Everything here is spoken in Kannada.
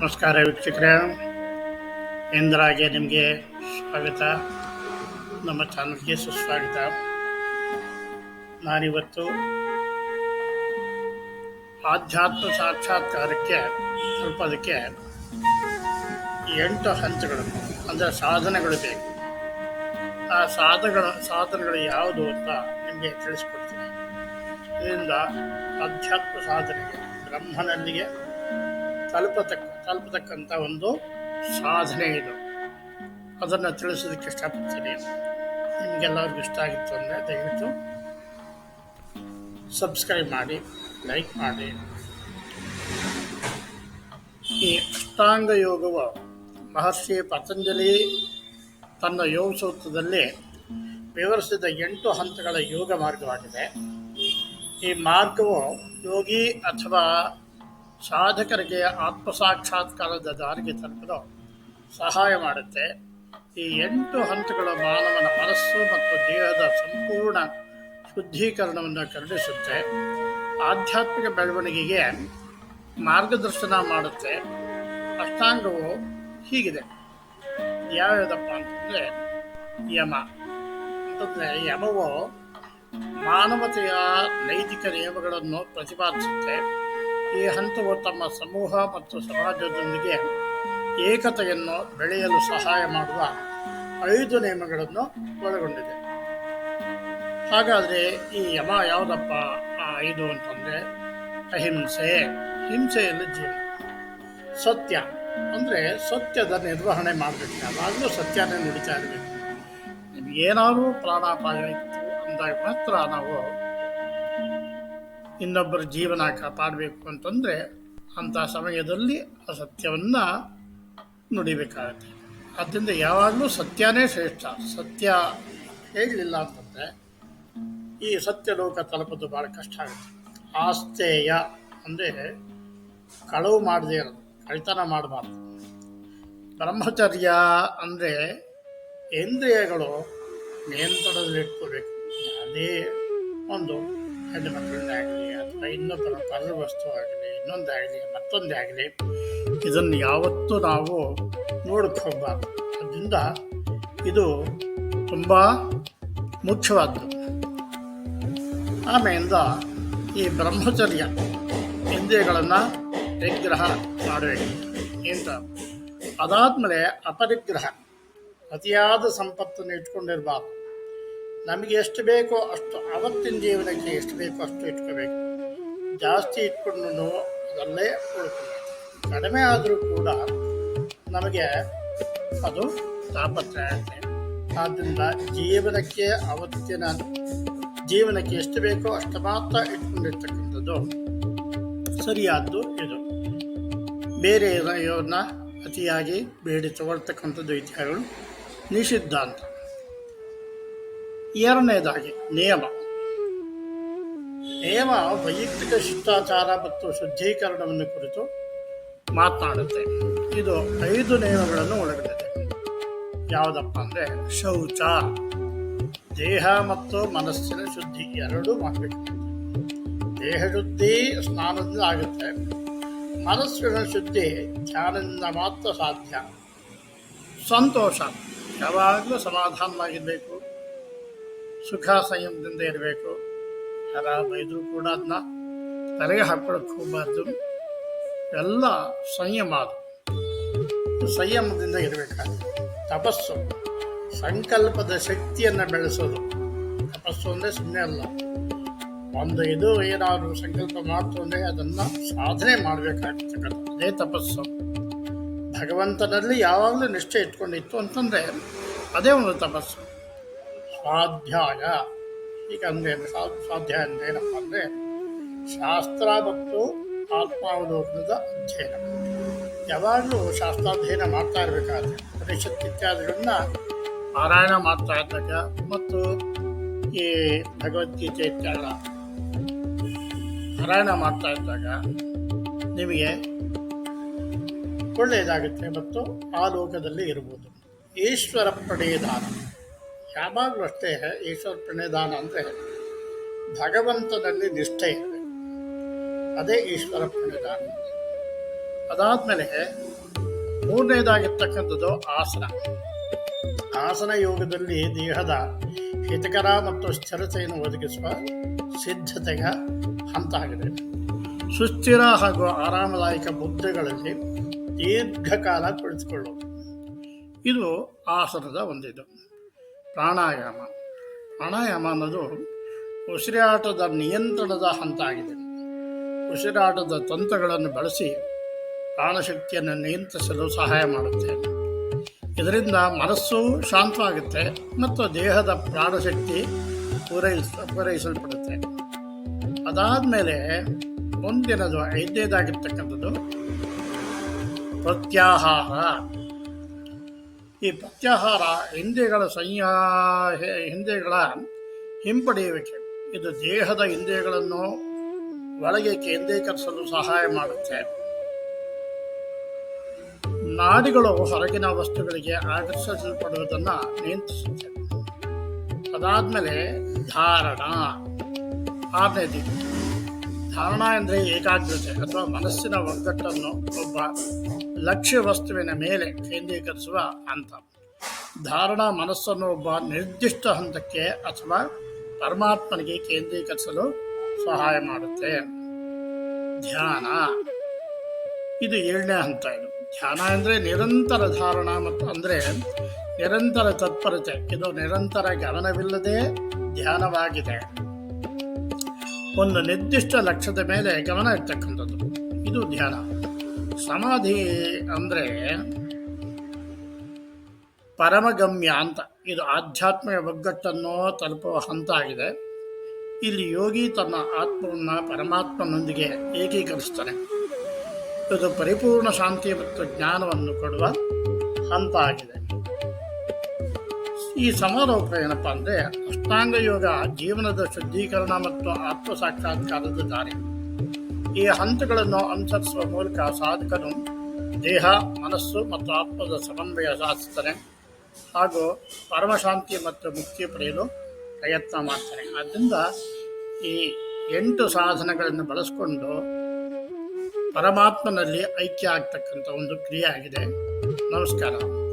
ನಮಸ್ಕಾರ ವೀಕ್ಷಕರೇ. ಇಂದ್ರಾಗೆ ನಿಮಗೆ ಸ್ವಾಗತ. ನಮ್ಮ ಚಾನಲ್ಗೆ ಸುಸ್ವಾಗತ. ನಾನಿವತ್ತು ಆಧ್ಯಾತ್ಮ ಸಾಕ್ಷಾತ್ಕಾರಕ್ಕೆ ತಲುಪೋದಕ್ಕೆ ಎಂಟು ಹಂತಗಳು ಅಂದರೆ ಸಾಧನಗಳು ಬೇಕು. ಆ ಸಾಧನಗಳು ಸಾಧನಗಳು ಯಾವುದು ಅಂತ ನಿಮಗೆ ತಿಳಿಸ್ಕೊಡ್ತೀನಿ. ಇದರಿಂದ ಆಧ್ಯಾತ್ಮ ಸಾಧನೆಗೆ, ಬ್ರಹ್ಮನಲ್ಲಿಗೆ ತಲುಪತಕ್ಕ ತಲುಪತಕ್ಕಂಥ ಒಂದು ಸಾಧನೆ ಇದು. ಅದನ್ನು ತಿಳಿಸೋದಕ್ಕೆ ಇಷ್ಟಪಡ್ತೀನಿ. ನಿಮಗೆಲ್ಲರಿಗೂ ಇಷ್ಟ ಆಗಿತ್ತು ಅಂದರೆ ದಯವಿಟ್ಟು ಸಬ್ಸ್ಕ್ರೈಬ್ ಮಾಡಿ ಲೈಕ್ ಮಾಡಿ. ಈ ಅಷ್ಟಾಂಗ ಯೋಗವು ಮಹರ್ಷಿ ಪತಂಜಲಿ ತನ್ನ ಯೋಗ ಸೂತ್ರದಲ್ಲಿ ವಿವರಿಸಿದ ಎಂಟು ಹಂತಗಳ ಯೋಗ ಮಾರ್ಗವಾಗಿದೆ. ಈ ಮಾರ್ಗವು ಯೋಗಿ ಅಥವಾ ಸಾಧಕರಿಗೆ ಆತ್ಮಸಾಕ್ಷಾತ್ಕಾರದ ದಾರಿಗೆ ತಲುಪಲು ಸಹಾಯ ಮಾಡುತ್ತೆ. ಈ ಎಂಟು ಹಂತಗಳ ಮಾನವನ ಮನಸ್ಸು ಮತ್ತು ದೇಹದ ಸಂಪೂರ್ಣ ಶುದ್ಧೀಕರಣವನ್ನು ಕರುಣಿಸುತ್ತೆ. ಆಧ್ಯಾತ್ಮಿಕ ಬೆಳವಣಿಗೆಗೆ ಮಾರ್ಗದರ್ಶನ ಮಾಡುತ್ತೆ. ಅಷ್ಟಾಂಗವು ಹೀಗಿದೆ. ಯಾವ್ಯಾವುದಪ್ಪ ಅಂತಂದರೆ ಯಮ. ಅಂತಂದರೆ ಯಮವು ಮಾನವತೆಯ ನೈತಿಕ ನಿಯಮಗಳನ್ನು ಪ್ರತಿಪಾದಿಸುತ್ತೆ. ಈ ಹಂತವು ತಮ್ಮ ಸಮೂಹ ಮತ್ತು ಸಮಾಜದೊಂದಿಗೆ ಏಕತೆಯನ್ನು ಬೆಳೆಯಲು ಸಹಾಯ ಮಾಡುವ ಐದು ನಿಯಮಗಳನ್ನು ಒಳಗೊಂಡಿದೆ. ಹಾಗಾದರೆ ಈ ಯಮ ಯಾವುದಪ್ಪ? ಆ ಐದು ಅಂತಂದರೆ ಅಹಿಂಸೆ. ಹಿಂಸೆಯಲ್ಲಿ ಜೀವನ ಸತ್ಯ. ಅಂದರೆ ಸತ್ಯದ ನಿರ್ವಹಣೆ ಮಾಡಬೇಕು. ಯಾವಾಗಲೂ ಸತ್ಯನೇ ನುಡಿತಾ ಇರಬೇಕು ನಿಮಗೇನಾದರೂ ಪ್ರಾಣಾಪಾಯ ಇತ್ತು ಅಂದಾಗ ಮಾತ್ರ ನಾವು ಇನ್ನೊಬ್ಬರ ಜೀವನ ಕಾಪಾಡಬೇಕು ಅಂತಂದರೆ ಅಂಥ ಸಮಯದಲ್ಲಿ ಆ ಸತ್ಯವನ್ನು ನುಡಿಬೇಕಾಗತ್ತೆ. ಆದ್ದರಿಂದ ಯಾವಾಗಲೂ ಸತ್ಯನೇ ಶ್ರೇಷ್ಠ. ಸತ್ಯ ಹೇಳಲಿಲ್ಲ ಅಂತಂದರೆ ಈ ಸತ್ಯ ಲೋಕ ತಲುಪೋದು ಭಾಳ ಕಷ್ಟ ಆಗುತ್ತೆ. ಆಸ್ತೇಯ ಅಂದರೆ ಕಳವು ಮಾಡದೇ ಇರೋದು ಕಳಿತನ ಮಾಡಬಾರ್ದು. ಬ್ರಹ್ಮಚರ್ಯ ಅಂದರೆ ಇಂದ್ರಿಯಗಳು ನಿಯಂತ್ರಣದಲ್ಲಿಟ್ಕೋಬೇಕು ಅದೇ ಒಂದು ಹೆಣ್ಣು ಆಗಲಿ, ಅಥವಾ ಇನ್ನೊಬ್ಬರ ಪರ ವಸ್ತು ಆಗಲಿ, ಇನ್ನೊಂದಾಗಲಿ ಮತ್ತೊಂದೇ ಆಗಲಿ ಇದನ್ನು ಯಾವತ್ತೂ ನಾವು ನೋಡಕ್ಕೆ ಹೋಗಬಾರ್ದು. ಅದರಿಂದ ಇದು ತುಂಬ ಮುಖ್ಯವಾದ್ದು. ಆಮೆಯಿಂದ ಈ ಬ್ರಹ್ಮಚರ್ಯ ಇಂದ್ರಿಯಗಳನ್ನು ನಿಗ್ರಹ ಮಾಡಬೇಕು ಅಂತ ಅದಾದಮೇಲೆ ಅಪರಿಗ್ರಹ. ಅತಿಯಾದ ಸಂಪತ್ತನ್ನು ಇಟ್ಕೊಂಡಿರಬಾರ್ದು. ನಮಗೆ ಎಷ್ಟು ಬೇಕೋ ಅಷ್ಟು ಅವತ್ತಿನ ಜೀವನಕ್ಕೆ ಎಷ್ಟು ಬೇಕೋ ಅಷ್ಟು ಇಟ್ಕೋಬೇಕು. ಜಾಸ್ತಿ ಇಟ್ಕೊಂಡು ಅದಲ್ಲೇ ಉಳ್ಕೋಬೇಕು ಕಡಿಮೆ ಆದರೂ ಕೂಡ ನಮಗೆ ಅದು ತಾಪತ್ರ ಆಗುತ್ತೆ. ಆದ್ದರಿಂದ ಜೀವನಕ್ಕೆ ಅವತ್ತಿನ ಜೀವನಕ್ಕೆ ಎಷ್ಟು ಬೇಕೋ ಅಷ್ಟು ಮಾತ್ರ ಇಟ್ಕೊಂಡಿರ್ತಕ್ಕಂಥದ್ದು ಸರಿಯಾದ್ದು ಇದು. ಬೇರೆ ಇವ್ರನ್ನ ಅತಿಯಾಗಿ ಬೇಡಿ ತಗೊಳ್ತಕ್ಕಂಥದ್ದು ಇತಿಹಾಸಗಳು ನಿಷಿದ್ಧ ಅಂತ ಎರಡನೇದಾಗಿ ನಿಯಮ ನಿಯಮ ವೈಯಕ್ತಿಕ ಶಿಷ್ಟಾಚಾರ ಮತ್ತು ಶುದ್ಧೀಕರಣವನ್ನು ಕುರಿತು ಮಾತನಾಡುತ್ತೆ. ಇದು ಐದು ನಿಯಮಗಳನ್ನು ಒಳಗೊಂಡಿದೆ. ಯಾವುದಪ್ಪ ಅಂದರೆ, ಶೌಚ, ದೇಹ ಮತ್ತು ಮನಸ್ಸಿನ ಶುದ್ಧಿ, ಎರಡೂ ಮಾಡಬೇಕು. ದೇಹ ಶುದ್ಧಿ ಸ್ನಾನದಿಂದ ಆಗುತ್ತೆ. ಮನಸ್ಸಿನ ಶುದ್ಧಿ ಧ್ಯಾನದಿಂದ ಮಾತ್ರ ಸಾಧ್ಯ. ಸಂತೋಷ, ಯಾವಾಗಲೂ ಸಮಾಧಾನವಾಗಿರಬೇಕು. ಸುಖ ಸಂಯಮದಿಂದ ಇರಬೇಕು. ಆರಾಮ ಬೈದರೂ ಕೂಡ ಅದನ್ನ ತಲೆಗೆ ಹಾಕ್ಕೊಳಕ್ಕೆ ಹೋಗಬಾರ್ದು. ಎಲ್ಲ ಸಂಯಮ ಅದು. ಸಂಯಮದಿಂದ ಇರಬೇಕಾಗುತ್ತೆ ತಪಸ್ಸು, ಸಂಕಲ್ಪದ ಶಕ್ತಿಯನ್ನು ಬೆಳೆಸೋದು. ತಪಸ್ಸು ಅಂದರೆ ಸುಮ್ಮನೆ ಅಲ್ಲ. ಒಂದು ಇದು ಏನಾದರೂ ಸಂಕಲ್ಪ ಮಾಡ್ತು ಅಂದರೆ ಅದನ್ನು ಸಾಧನೆ ಮಾಡಬೇಕಾಗ್ತಕ್ಕಂಥ ಅದೇ ತಪಸ್ಸು. ಭಗವಂತನಲ್ಲಿ ಯಾವಾಗಲೂ ನಿಷ್ಠೆ ಇಟ್ಕೊಂಡಿತ್ತು ಅಂತಂದರೆ ಅದೇ ಒಂದು ತಪಸ್ಸು. ಸ್ವಾಧ್ಯಾಯ. ಈಗ ಅಂದರೆ ಸ್ವಾಧ್ಯಾಯ ಅಂದರೆ ಏನಪ್ಪ ಅಂದರೆ ಶಾಸ್ತ್ರ ಮತ್ತು ಆತ್ಮಾವಲೋಕನದ ಅಧ್ಯಯನ. ಯಾವಾಗಲೂ ಶಾಸ್ತ್ರಾಧ್ಯಯನ ಮಾಡ್ತಾ ಇರಬೇಕಾದ್ರೆ ಪರಿಷತ್ ಇತ್ಯಾದಿಗಳನ್ನ ಪಾರಾಯಣ ಮಾಡ್ತಾ ಇದ್ದಾಗ ಮತ್ತು ಈ ಭಗವದ್ಗೀತೆ ಇತ್ಯಾದ ಪಾರಾಯಣ ಮಾಡ್ತಾ ಇದ್ದಾಗ ನಿಮಗೆ ಒಳ್ಳೆಯದಾಗುತ್ತೆ ಮತ್ತು ಆ ಲೋಕದಲ್ಲಿ ಇರ್ಬೋದು. ಈಶ್ವರ ಪ್ರಣಯದಾನ ಯಾವಾಗಲೂ ಅಷ್ಟೇ ಈಶ್ವರ ಪ್ರಣಯದಾನ ಅಂದರೆ ಭಗವಂತನಲ್ಲಿ ನಿಷ್ಠೆ ಇದೆ ಅದೇ ಈಶ್ವರ ಪ್ರಣಯದಾನ. ಅದಾದಮೇಲೆ ಮೂರನೇದಾಗಿರ್ತಕ್ಕಂಥದ್ದು ಆಸನ. ಆಸನ ಯೋಗದಲ್ಲಿ ದೇಹದ ಹಿತಕರ ಮತ್ತು ಸ್ಥಿರತೆಯನ್ನು ಒದಗಿಸುವ ಸಿದ್ಧತೆಯ ಹಂತ ಆಗಿದೆ ಸುಸ್ಥಿರ ಹಾಗೂ ಆರಾಮದಾಯಕ ಮುದ್ರೆಗಳಲ್ಲಿ ದೀರ್ಘಕಾಲ ಕುಳಿತುಕೊಳ್ಳುವುದು ಇದು ಆಸನದ ಒಂದಿದು. ಪ್ರಾಣಾಯಾಮ. ಪ್ರಾಣಾಯಾಮ ಅನ್ನೋದು ಉಸಿರಾಟದ ನಿಯಂತ್ರಣದ ಹಂತ ಆಗಿದೆ ಉಸಿರಾಟದ ತಂತ್ರಗಳನ್ನು ಬಳಸಿ ಪ್ರಾಣಶಕ್ತಿಯನ್ನು ನಿಯಂತ್ರಿಸಲು ಸಹಾಯ ಮಾಡುತ್ತೆ. ಇದರಿಂದ ಮನಸ್ಸು ಶಾಂತವಾಗುತ್ತೆ ಮತ್ತು ದೇಹದ ಪ್ರಾಣಶಕ್ತಿ ಪೂರೈಸ ಪೂರೈಸಲ್ಪಡುತ್ತೆ. ಅದಾದಮೇಲೆ ಮುಂದಿನದು ಐದನೇದಾಗಿರ್ತಕ್ಕಂಥದ್ದು ಪ್ರತ್ಯಾಹಾರ. ಈ ಪ್ರತ್ಯಾಹಾರ ಹಿಂದೆಗಳ ಸಂಯಾ ಹಿಂದೆಗಳ ಹಿಂಪಡೆಯುವಿಕೆ. ಇದು ದೇಹದ ಹಿಂದೆಗಳನ್ನು ಒಳಗೆ ಕೇಂದ್ರೀಕರಿಸಲು ಸಹಾಯ ಮಾಡುತ್ತೆ. ನಾಡಿಗಳು ಹೊರಗಿನ ವಸ್ತುಗಳಿಗೆ ಆಕರ್ಷಿಸಲ್ಪಡುವುದನ್ನು ನಿಯಂತ್ರಿಸುತ್ತೆ. ಅದಾದಮೇಲೆ ಧಾರಣ. ಆರನೇದು ಧಾರಣ ಎಂದರೆ ಏಕಾಗ್ರತೆ ಅಥವಾ ಮನಸ್ಸಿನ ಒಗ್ಗಟ್ಟನ್ನು ಒಬ್ಬ ಲಕ್ಷ್ಯ ವಸ್ತುವಿನ ಮೇಲೆ ಕೇಂದ್ರೀಕರಿಸುವ ಹಂತ. ಧಾರಣ ಮನಸ್ಸನ್ನು ಒಬ್ಬ ನಿರ್ದಿಷ್ಟ ಹಂತಕ್ಕೆ ಅಥವಾ ಪರಮಾತ್ಮನಿಗೆ ಕೇಂದ್ರೀಕರಿಸಲು ಸಹಾಯ ಮಾಡುತ್ತೆ. ಧ್ಯಾನ. ಇದು ಏಳನೇ ಹಂತ ಇದು. ಧ್ಯಾನ ಅಂದರೆ ನಿರಂತರ ಧಾರಣ ಮತ್ತು ಅಂದರೆ ನಿರಂತರ ತತ್ಪರತೆ. ಇದು ನಿರಂತರ ಗಮನವಿಲ್ಲದೆ ಧ್ಯಾನವಾಗಿದೆ. ಒಂದು ನಿರ್ದಿಷ್ಟ ಲಕ್ಷ್ಯದ ಮೇಲೆ ಗಮನ ಇರ್ತಕ್ಕಂಥದ್ದು. ಇದು ಧ್ಯಾನ. ಸಮಾಧಿ ಅಂದರೆ ಪರಮಗಮ್ಯ ಅಂತ. ಇದು ಆಧ್ಯಾತ್ಮಿಕ ಒಗ್ಗಟ್ಟನ್ನು ತಲುಪುವ ಹಂತ ಆಗಿದೆ. ಇಲ್ಲಿ ಯೋಗಿ ತನ್ನ ಆತ್ಮವನ್ನು ಪರಮಾತ್ಮನೊಂದಿಗೆ ಏಕೀಕರಿಸ್ತಾನೆ. ಇದು ಪರಿಪೂರ್ಣ ಶಾಂತಿ ಮತ್ತು ಜ್ಞಾನವನ್ನು ಕೊಡುವ ಹಂತ ಆಗಿದೆ. ಈ ಸಮಾರೋಪ ಏನಪ್ಪ ಅಂದರೆ ಅಷ್ಟಾಂಗ ಯೋಗ, ಜೀವನದ ಶುದ್ಧೀಕರಣ ಮತ್ತು ಆತ್ಮ ಸಾಕ್ಷಾತ್ಕಾರದ ದಾರಿ. ಈ ಹಂತಗಳನ್ನು ಅನುಸರಿಸುವ ಮೂಲಕ ಸಾಧಕನು ದೇಹ, ಮನಸ್ಸು ಮತ್ತು ಆತ್ಮದ ಸಮನ್ವಯ ಸಾಧಿಸ್ತಾನೆ ಹಾಗೂ ಪರಮಶಾಂತಿ ಮತ್ತು ಮುಕ್ತಿ ಪಡೆಯಲು ಪ್ರಯತ್ನ ಮಾಡ್ತಾನೆ. ಆದ್ದರಿಂದ ಈ ಎಂಟು ಸಾಧನಗಳನ್ನು ಬಳಸಿಕೊಂಡು ಪರಮಾತ್ಮನಲ್ಲಿ ಐಕ್ಯ ಆಗ್ತಕ್ಕಂಥ ಒಂದು ಕ್ರಿಯೆ ಆಗಿದೆ. ನಮಸ್ಕಾರ.